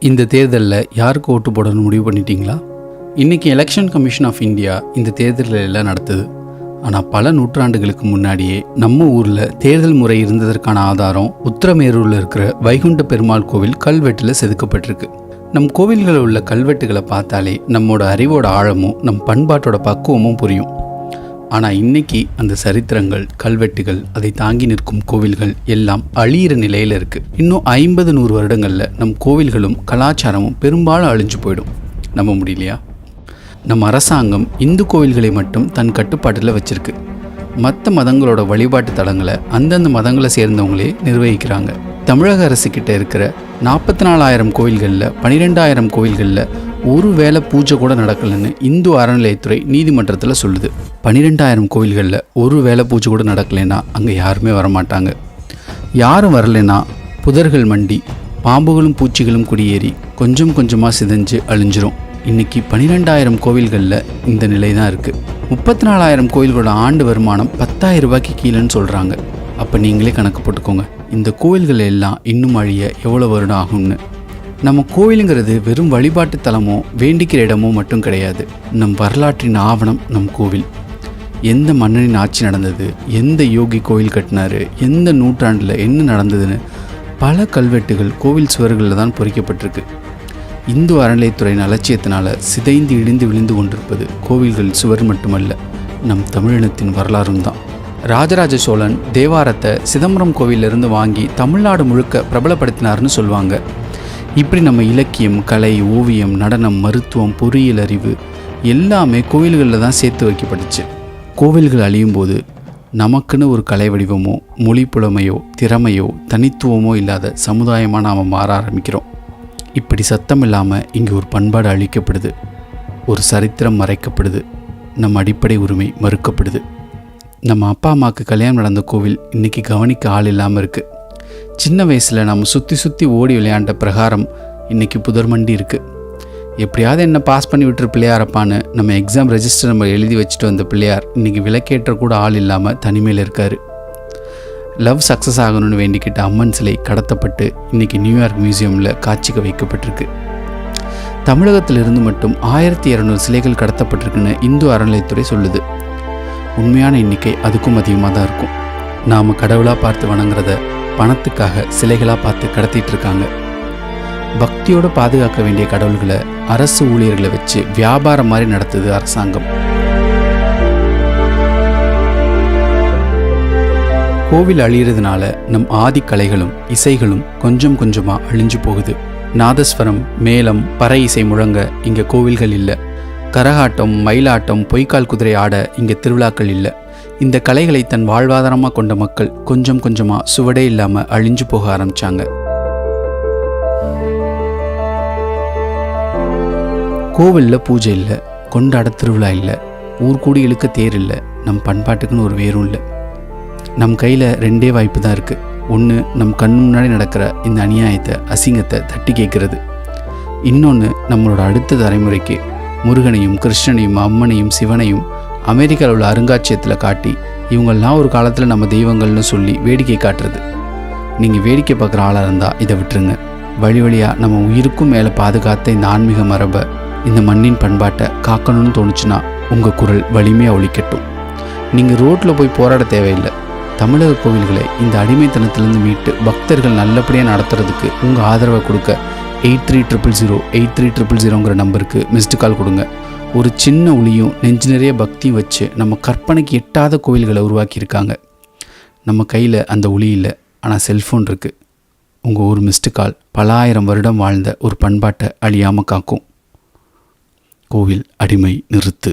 இந்த தேர்தலில் யாருக்கு ஓட்டு போடணும்னு முடிவு பண்ணிட்டீங்களா? இன்றைக்கி எலெக்ஷன் கமிஷன் ஆஃப் இந்தியா இந்த தேர்தல்கள் எல்லாம் நடத்துது. ஆனால் பல நூற்றாண்டுகளுக்கு முன்னாடியே நம்ம ஊரில் தேர்தல் முறை இருந்ததற்கான ஆதாரம் உத்தரமேரூரில் இருக்கிற வைகுண்ட பெருமாள் கோவில் கல்வெட்டில் செதுக்கப்பட்டிருக்கு. நம் கோவில்களில் உள்ள கல்வெட்டுகளை பார்த்தாலே நம்மோட அறிவோட ஆழமும் நம் பண்பாட்டோட பக்குவமும் புரியும். ஆனால் இன்னைக்கு அந்த சரித்திரங்கள் கல்வெட்டுகள் அதை தாங்கி நிற்கும் கோவில்கள் எல்லாம் அழியிற நிலையில் இருக்குது இன்னும் ஐம்பது நூறு வருடங்களில் நம் கோவில்களும் கலாச்சாரமும் பெரும்பாலும் அழிஞ்சு போயிடும். நம்ப முடியலையா? நம் அரசாங்கம் இந்து கோவில்களை மட்டும் தன் கட்டுப்பாட்டில் வச்சிருக்கு. மற்ற மதங்களோட வழிபாட்டு தலங்களை அந்தந்த மதங்களை சேர்ந்தவங்களே நிர்வகிக்கிறாங்க. தமிழக அரசு கிட்ட இருக்கிற நாற்பத்தி நாலாயிரம் கோவில்களில் பன்னிரெண்டாயிரம் கோவில்களில் ஒரு வேளை பூஜை கூட நடக்கலைன்னு இந்து அறநிலையத்துறை நீதிமன்றத்தில் சொல்லுது. பன்னிரெண்டாயிரம் கோவில்களில் ஒரு வேளை பூஜை கூட நடக்கலைன்னா அங்கே யாருமே வரமாட்டாங்க. யாரும் வரலைன்னா புதர்கள் மண்டி பாம்புகளும் பூச்சிகளும் குடியேறி கொஞ்சம் கொஞ்சமாக சிதைஞ்சு அழிஞ்சிரும். இன்னைக்கு பன்னிரெண்டாயிரம் கோவில்களில் இந்த நிலை தான் இருக்குது முப்பத்தி நாலாயிரம் கோவில்களோட ஆண்டு வருமானம் பத்தாயிரம் ரூபாய்க்கு கீழேன்னு சொல்கிறாங்க அப்போ நீங்களே கணக்கு போட்டுக்கோங்க. இந்த கோவில்கள் எல்லாம் இன்னும் அழிய எவ்வளோ வருடம் ஆகும்னு. நம்ம கோவிலுங்கிறது வெறும் வழிபாட்டு தலமோ வேண்டிக்கிற இடமோ மட்டும் கிடையாது. நம் வரலாற்றின் ஆவணம் நம் கோவில். எந்த மன்னனின் ஆட்சி நடந்தது? எந்த யோகி கோயில் கட்டினாரு? எந்த நூற்றாண்டில் என்ன நடந்ததுன்னு பல கல்வெட்டுகள் கோவில் சுவர்களில் தான் பொறிக்கப்பட்டிருக்கு. இந்து அறநிலையத்துறையின் அலட்சியத்தினால சிதைந்து இடிந்து விழுந்து கொண்டிருப்பது கோவில்கள் சுவர் மட்டுமல்ல நம் தமிழினத்தின் வரலாறும் தான். ராஜராஜ சோழன் தேவாரத்தை சிதம்பரம் கோவிலிருந்து வாங்கி தமிழ்நாடு முழுக்க பிரபலப்படுத்தினார்னு சொல்லுவாங்க. இப்படி நம்ம இலக்கியம் கலை ஓவியம் நடனம் மருத்துவம் பொறியியல் அறிவு எல்லாமே கோவில்களில் தான் சேர்த்து வைக்கப்பட்டுச்சு. கோவில்கள் அழியும் போது நமக்குன்னு ஒரு கலை வடிவமோ மொழி புலமையோ திறமையோ தனித்துவமோ இல்லாத சமுதாயமாக நாம் மாற ஆரம்பிக்கிறோம். இப்படி சத்தம் இல்லாமல் இங்கே ஒரு பண்பாடு அழிக்கப்படுது. ஒரு சரித்திரம் மறைக்கப்படுது. நம் அடிப்படை உரிமை மறுக்கப்படுது. நம்ம அப்பா அம்மாவுக்கு கல்யாணம் நடந்த கோவில் இன்றைக்கி கவனிக்க ஆள் இல்லாமல் இருக்குது சின்ன வயசில் நம்ம சுற்றி சுற்றி ஓடி விளையாண்ட பிரகாரம் இன்றைக்கி புதர்மண்டி இருக்குது எப்படியாவது என்ன பாஸ் பண்ணி விட்டுரு பிள்ளையாரப்பான்னு நம்ம எக்ஸாம் ரெஜிஸ்டர் நம்ம எழுதி வச்சுட்டு வந்த பிள்ளையார் இன்றைக்கி விளக்கேற்ற கூட ஆள் இல்லாமல் தனிமையில் இருக்கார். லவ் சக்ஸஸ் ஆகணும்னு வேண்டிக்கிட்ட அம்மன் சிலை கடத்தப்பட்டு இன்றைக்கி நியூயார்க் மியூசியமில் காட்சிக்கு வைக்கப்பட்டிருக்கு. தமிழகத்திலிருந்து மட்டும் ஆயிரத்தி இரநூறு சிலைகள் கடத்தப்பட்டிருக்குன்னு இந்து அறநிலையத்துறை சொல்லுது. உண்மையான எண்ணிக்கை அதுக்கும் அதிகமாக தான் இருக்கும். நாம் கடவுளாக பார்த்து வணங்குறத பணத்துக்காக சிலைகளாக பார்த்து கடத்திட்டு இருக்காங்க. பக்தியோடு பாதுகாக்க வேண்டிய கடவுள்களை அரசு ஊழியர்களை வச்சு வியாபாரம் மாதிரி நடத்துது அரசாங்கம். கோவில் அழியிறதுனால நம் ஆதி கலைகளும் இசைகளும் கொஞ்சம் கொஞ்சமாக அழிஞ்சு போகுது. நாதஸ்வரம் மேளம் பறை இசை முழங்க இங்கே கோவில்கள் இல்லை. கரகாட்டம் மயிலாட்டம் பொய்க்கால் குதிரை ஆட இங்கே திருவிழாக்கள் இல்லை. இந்த கலைகளை தன் வாழ்வாதாரமாக கொண்ட மக்கள் கொஞ்சம் கொஞ்சமாக சுவடே இல்லாமல் அழிஞ்சு போக ஆரம்பிச்சாங்க. கோவிலில் பூஜை இல்லை கொண்டாட திருவிழா இல்லை ஊர் கூடி இழுக்க தேர் இல்லை நம் பண்பாட்டுக்குன்னு ஒரு வேரும் இல்லை. நம் கையில் ரெண்டே வாய்ப்பு தான் இருக்குது ஒன்று நம் கண் முன்னாடி நடக்கிற இந்த அநியாயத்தை அசிங்கத்தை தட்டி கேட்கறது. இன்னொன்று நம்மளோட அடுத்த தலைமுறைக்கு முருகனையும் கிருஷ்ணனையும் அம்மனையும் சிவனையும் அமெரிக்காவில் உள்ள அருங்காட்சியகத்தில் காட்டி இவங்கெல்லாம் ஒரு காலத்தில் நம்ம தெய்வங்கள்னு சொல்லி வேடிக்கை காட்டுறது. நீங்கள் வேடிக்கை பார்க்குற ஆளாக இருந்தால் இதை விட்டுருங்க. வழி வழியாக நம்ம உயிருக்கும் மேலே பாதுகாத்த இந்த ஆன்மீக மரபை இந்த மண்ணின் பண்பாட்டை காக்கணும்னு தோணுச்சுன்னா உங்கள் குரல் வலிமையாக ஒழிக்கட்டும் நீங்கள் ரோட்டில் போய் போராட தேவையில்லை. தமிழக கோவில்களை இந்த அடிமைத்தனத்திலிருந்து மீட்டு பக்தர்கள் நல்லபடியாக நடத்துறதுக்கு உங்கள் ஆதரவை கொடுக்க eight three triple zero eight three triple ஜீரோங்கிற நம்பருக்கு மிஸ்டு கால் கொடுங்க. ஒரு சின்ன ஒளியும் நெஞ்சு நிறைய பக்தியும் வச்சு நம்ம கற்பனைக்கு எட்டாத கோவில்களை உருவாக்கியிருக்காங்க. நம்ம கையில் அந்த ஒளி இல்லை ஆனால் செல்ஃபோன் இருக்குது உங்கள் ஒரு மிஸ்டு கால் பல ஆயிரம் வருடம் வாழ்ந்த ஒரு பண்பாட்டை அழியாமல் காக்கும். கோவில் அடிமை நிறுத்து.